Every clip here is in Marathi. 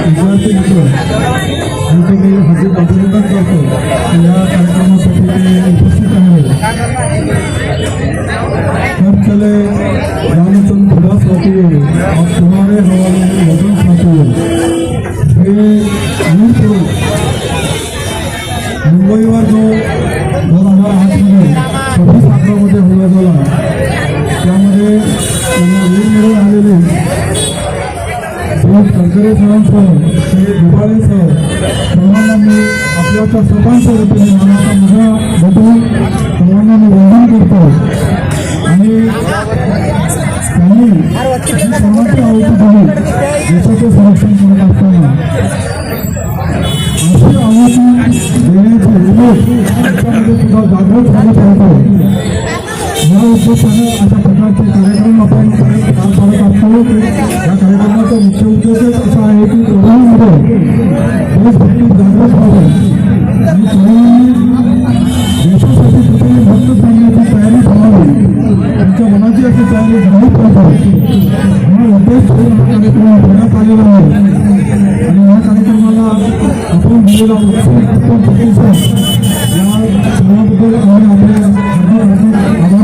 सर्व या ठिकाणी आलेले विद्यार्थी मित्र यांचं दोन करकरे सरांसह श्री दुबाळेसह सर्वांना मी आपल्याच्या सर्वांच्या वतीने मनाचा मजा बदलून सर्वांना मी वंदन करतो. आणि त्यांनी जी सर्वांची आहुती दिली देशाचे संरक्षण करत असताना अशी आहुती देण्याची उमेद त्यांच्यामध्ये सुद्धा जागृत झाली पाहिजे. अशा प्रकारचे कार्यक्रम आपण पार पाडत असतो या कार्यक्रमाचा मुख्य उद्देशच असा आहे की तरुणांमध्ये देशभक्ती जागृत व्हावी आणि तरुणांनी देशासाठी कुठेही भक्त सांगण्याची तयारी ठेवावी त्यांच्या मनाची अशी तयारी झाली पाहिजे हा उद्देश ठेवून हा कार्यक्रम घेण्यात आलेला आहे आणि या कार्यक्रमाला आपण दिलेला उत्सव प्रतिसाद या सर्वाबद्दल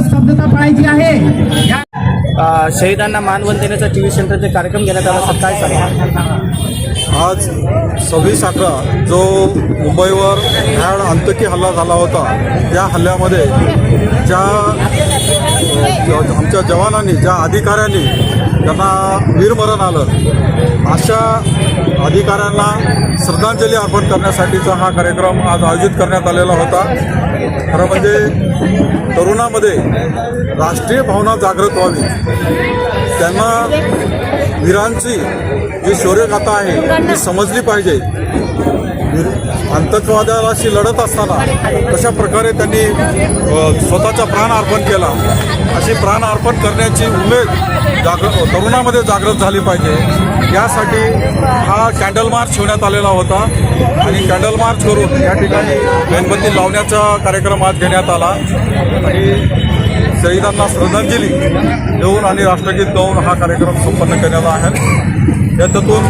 स्तब्धता पाळायची आहे. शहीदांना मानवंत देण्याचा टी व्ही सेंटरचे कार्यक्रम घेण्यात आला. तर काय सांगा? आज सव्वीस अकरा जो मुंबईवर भ्याड आंतकी हल्ला झाला होता त्या हल्ल्यामध्ये ज्या आमच्या जवानांनी ज्या अधिकाऱ्यांनी त्यांना वीरमरण आलं अशा अधिकाऱ्यांना श्रद्धांजली अर्पण करण्यासाठीचा हा कार्यक्रम आज आयोजित करण्यात आलेला होता. खरं म्हणजे तरुणामध्ये राष्ट्रीय भावना जागृत व्हावी. त्यांना वीरांची जी शौर्यगाथा आहे ती समजली पाहिजे. आतंकवादाशी लढत असताना कशा प्रकारे त्यांनी स्वतःचा प्राण अर्पण केला अशी प्राण अर्पण करण्याची उमेद जागृ तरुणामध्ये जागृत झाली पाहिजे. यासाठी हा कॅन्डल मार्च ठेवण्यात आलेला होता आणि कॅन्डल मार्च करून या ठिकाणी मेणबत्ती लावण्याचा कार्यक्रम आज घेण्यात आला. आणि शहीदांना श्रद्धांजली देऊन आणि राष्ट्रगीत गाऊन हा कार्यक्रम संपन्न करण्यात आहे. याच्यातून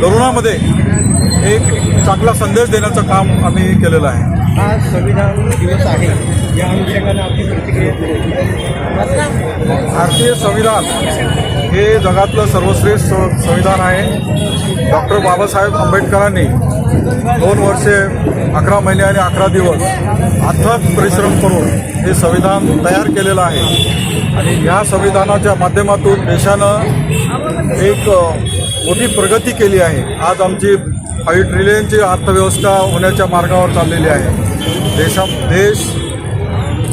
तरुणामध्ये एक चांगला संदेश देण्याचं काम आम्ही केलेलं आहे. हा संविधान दिवस आहे. या अनुषंगाने आपली प्रतिक्रिया भारतीय संविधान हे जगातलं सर्वश्रेष्ठ संविधान आहे. डॉक्टर बाबासाहेब आंबेडकरांनी दोन वर्षे अकरा महिने आणि अकरा दिवस अथक परिश्रम करून हे संविधान तयार केलेलं आहे. आणि ह्या संविधानाच्या माध्यमातून देशानं एक मोठी प्रगती केली आहे. आज आमची फाईव्ह ट्रिलियनची अर्थव्यवस्था होण्याच्या मार्गावर चाललेली आहे. देशा देश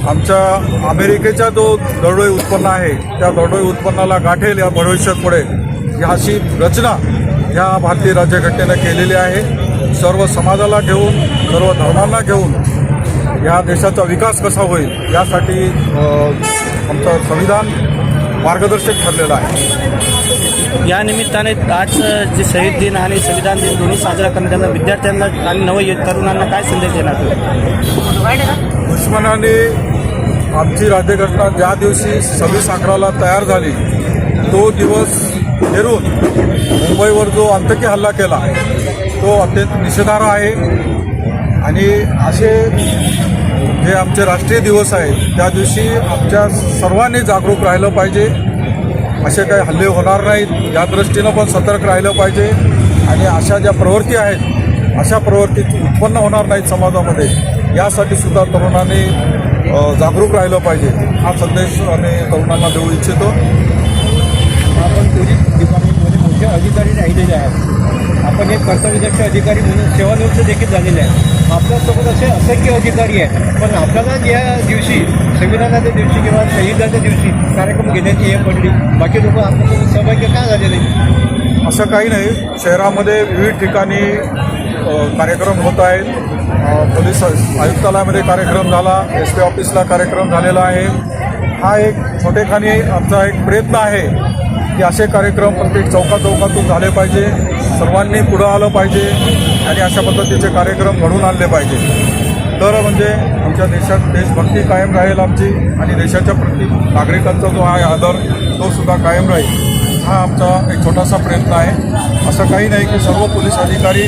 आमच्या अमेरिकेचा जो दरडोई उत्पन्न आहे त्या दरडोई उत्पन्नाला गाठेल या भविष्यापुढे या अशी रचना ह्या भारतीय राज्यघटनेनं केलेली आहे. सर्व समाजाला घेऊन सर्व धर्मांना घेऊन या देशाचा विकास कसा होईल यासाठी आमचं संविधान मार्गदर्शक ठरलेलं आहे. या निमित्ताने आज जे शहीद दिन आणि संविधान दिन दोन्ही साजरा करण्याचा विद्यार्थ्यांना आणि नव तरुणांना काय संदेश देणार? दुश्मनाने आमची राज्यघटना ज्या दिवशी सव्वीस अकराला तयार झाली तो दिवस हेरून मुंबईवर जो आतंकी हल्ला केला तो अत्यंत निषेधार्ह आहे. आणि असे जे आमचे राष्ट्रीय दिवस आहेत त्या दिवशी आमच्या सर्वांनी जागरूक राहिलं पाहिजे. असे काही हल्ले होणार नाहीत. या दृष्टीनं पण सतर्क राहिलं पाहिजे. आणि अशा ज्या प्रवृत्ती आहेत अशा प्रवृत्ती उत्पन्न होणार नाहीत समाजामध्ये. यासाठी सुद्धा तरुणांनी जागरूक राहिलं पाहिजे. हा संदेश आम्ही तरुणांना देऊ इच्छितो. आपण पोलीस डिपार्टमेंटमध्ये मोठ्या अधिकारी राहिलेले आहेत. आपण एक कर्तव्यदक्ष अधिकारी म्हणून सेवानिवृत्त देखील झालेले आहे आपल्यासोबत असे असंख्य अधिकारी आहेत. पण आपल्याला या दिवशी संविधानाच्या दिवशी किंवा शहीदाच्या दिवशी कार्यक्रम घेण्याची हे पडली. बाकी लोक आपल्यासोबत सहभागी का झालेले नाही? असं काही नाही. शहरामध्ये विविध ठिकाणी कार्यक्रम होत आहेत. पोलीस आयुक्तालयामध्ये कार्यक्रम झाला एस पी ऑफिसला कार्यक्रम झालेला आहे. हा एक छोटेखानी आमचा एक प्रयत्न आहे की असे कार्यक्रम प्रत्येक चौका चौकातून झाले पाहिजे. सर्वांनी पुढं आलं पाहिजे आणि अशा पद्धतीचे कार्यक्रम घडून आणले पाहिजे. तर म्हणजे आमच्या देशात देशभक्ती कायम राहील आमची आणि देशाच्या प्रति नागरिकांचा जो आहे आदर तो सुद्धा कायम राहील. हा आमचा एक छोटासा प्रयत्न आहे. असं काही नाही की सर्व पोलीस अधिकारी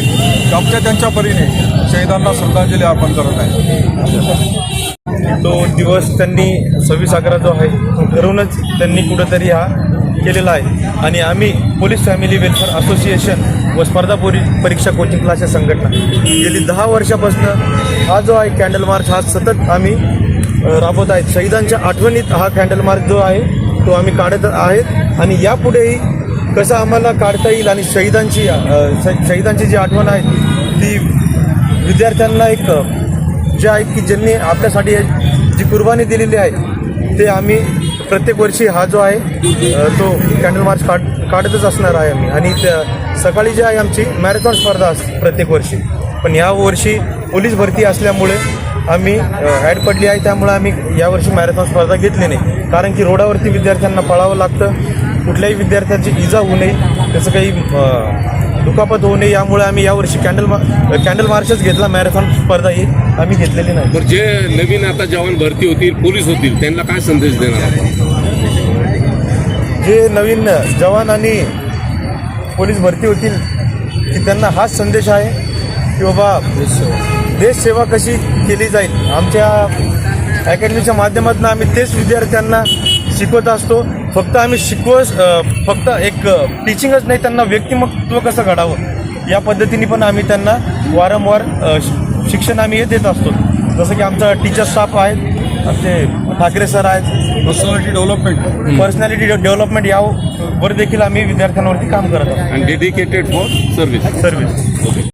आमच्या त्यांच्या परीने शहीदांना श्रद्धांजली अर्पण करत आहे तो दिवस त्यांनी सव्वीस अकरा जो आहे तो घरूनच त्यांनी कुठंतरी हा केलेला आहे. आणि आम्ही पोलीस फॅमिली वेलफेअर असोसिएशन व स्पर्धा पोरी परीक्षा कोचिंग क्लासच्या संघटना. गेली दहा वर्षापासून हा जो आहे कॅन्डल मार्च हा सतत आम्ही राबवत आहेत शहीदांच्या आठवणीत हा कॅन्डल मार्च जो आहे तो आम्ही काढत आहेत. आणि यापुढेही कसं आम्हाला काढता येईल आणि शहीदांची शहीदांची जी आठवण आहे ती विद्यार्थ्यांना एक जे आहे की ज्यांनी आपल्यासाठी जी कुर्बानी दिलेली आहे ते आम्ही प्रत्येक वर्षी हा जो आहे तो कॅन्डल मार्च काढ काढतच असणार आहे आम्ही. आणि त्या सकाळी जी आहे आमची मॅरेथॉन स्पर्धा असते प्रत्येक वर्षी. पण या वर्षी पोलीस भरती असल्यामुळे आम्ही ॲड पडली आहे. त्यामुळे आम्ही यावर्षी मॅरेथॉन स्पर्धा घेतली नाही. कारण की रोडावरती विद्यार्थ्यांना पळावं लागतं. कुठल्याही विद्यार्थ्यांची इजा होऊ नये. त्याचं काही दुखापत होऊ नये. यामुळे आम्ही यावर्षी कॅन्डल मा कॅन्डल मार्चच घेतला. मॅरेथॉन स्पर्धा ही आम्ही घेतलेली नाही. तर जे नवीन आता जवान भरती होतील पोलीस होतील त्यांना काय संदेश देणार जे नवीन जवान आणि पोलीस भरती होतील की त्यांना हाच संदेश आहे की बाबा देशसेवा कशी केली जाईल. आमच्या अकॅडमीच्या माध्यमातून आम्ही तेच विद्यार्थ्यांना शिकवत असतो. फक्त आम्ही शिकवत अ, फक्त एक टीचिंगच नाही त्यांना व्यक्तिमत्व कसं घडावं? या पद्धतीने पण आम्ही त्यांना वारंवार शिक्षण आम्ही हे देत असतो. जसं की आमचा टीचर स्टाफ आहेत आमचे ठाकरे सर आहेत. पर्सनॅलिटी डेव्हलपमेंट पर्सनॅलिटी डेव्हलपमेंट यावर देखील आम्ही विद्यार्थ्यांवरती काम करत आहोत. Dedicated for service service